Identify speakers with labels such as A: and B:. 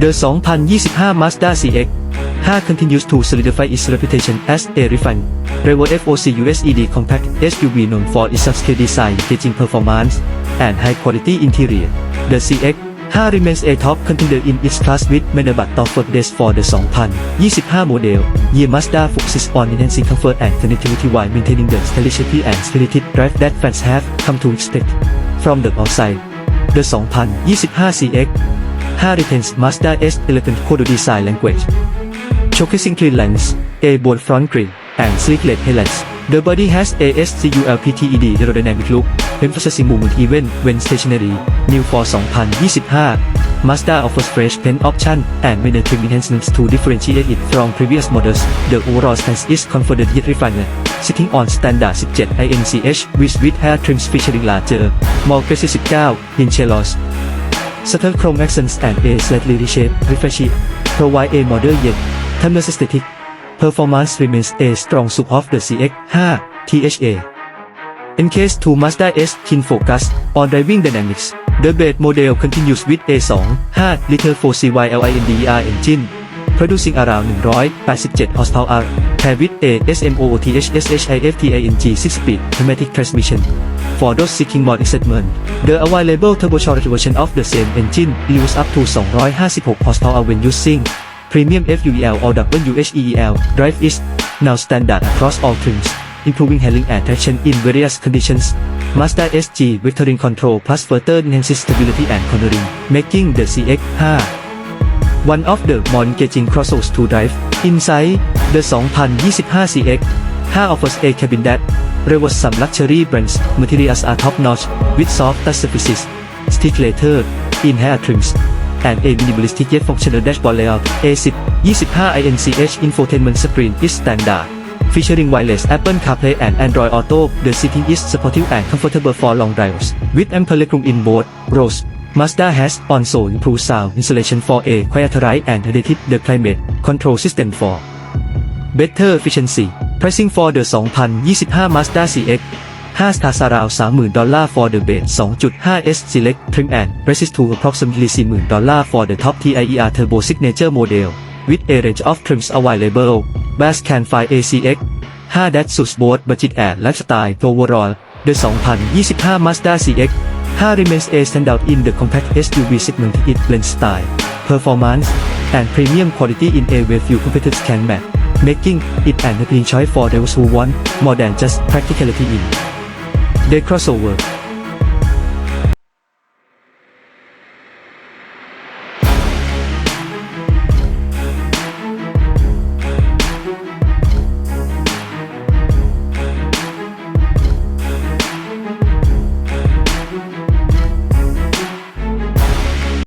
A: The 2025 Mazda CX 5 continues to solidify its reputation as a refined, Revo FOC USED compact SUV known for its upscale design, engaging performance, and high-quality interior. The CX 5 remains a top contender in its class with many but top days for the 2025 model. Year Mazda focuses on enhancing comfort and connectivity while maintaining the stylicity and spirited drive that fans have come to expect from the outside. The 2025 CX 5 retains Mazda's elegant Kodo design language, showcasing clean lines, a bold front grille, and sleek LED headlights. The body has a SCULPTED aerodynamic look, emphasizing movement even when stationary. New for 2025, Mazda offers fresh paint option and minor trim enhancements to differentiate it from previous models. The overall stance is confident yet refined, sitting on standard 17 INCH with with hair trims featuring larger, more precise 19 inch loss. Subtle chrome accents and a slightly reshaped refresh provide a timeless aesthetic. Performance remains a strong suit of the CX-5 THA. In case 2 Mazda S keen focus on driving dynamics, the base model continues with a 2.5 liter 4CY LINDER engine, producing around 187 horsepower, paired with a SMOOTH SHIFTANG 6-speed pneumatic transmission. For those seeking more excitement, the available turbocharged version of the same engine yields up to 256 horsepower when using premium FUEL or WHEEL drive is now standard across all trims, improving handling and traction in various conditions. Mazda SG Vectoring Control Plus further enhances stability and cornering, making the CX-5 one of the more engaging crossovers to drive. Inside, the 2025 CX 5 offers a cabin that rivals some luxury brands. Materials are top-notch, with soft touch surfaces, stick leather, in-hair trims, and a minimalistic yet functional dashboard layout. A10 25 INCH infotainment screen is standard. Featuring wireless Apple CarPlay and Android Auto, the seating is supportive and comfortable for long drives. With ample legroom in both rows, Mazda has also improved sound insulation for a quieter ride and added the climate control system for better efficiency. Pricing for the 2025 Mazda CX 5 stars around 30,000ดอลลาร์ for the base 2.5S Select Trim and resist to approximately 40,000ดอลลาร์ for the top TIER Turbo Signature model with a range of trims available. Bass can find ACX 5 that suits both budget and lifestyle overall. The 2025 Mazda CX 5 remains a standout in the compact SUV segment. It blends style, performance, and premium quality in a way few competitors can match, making it an appealing choice for those who want more than just practicality in the crossover.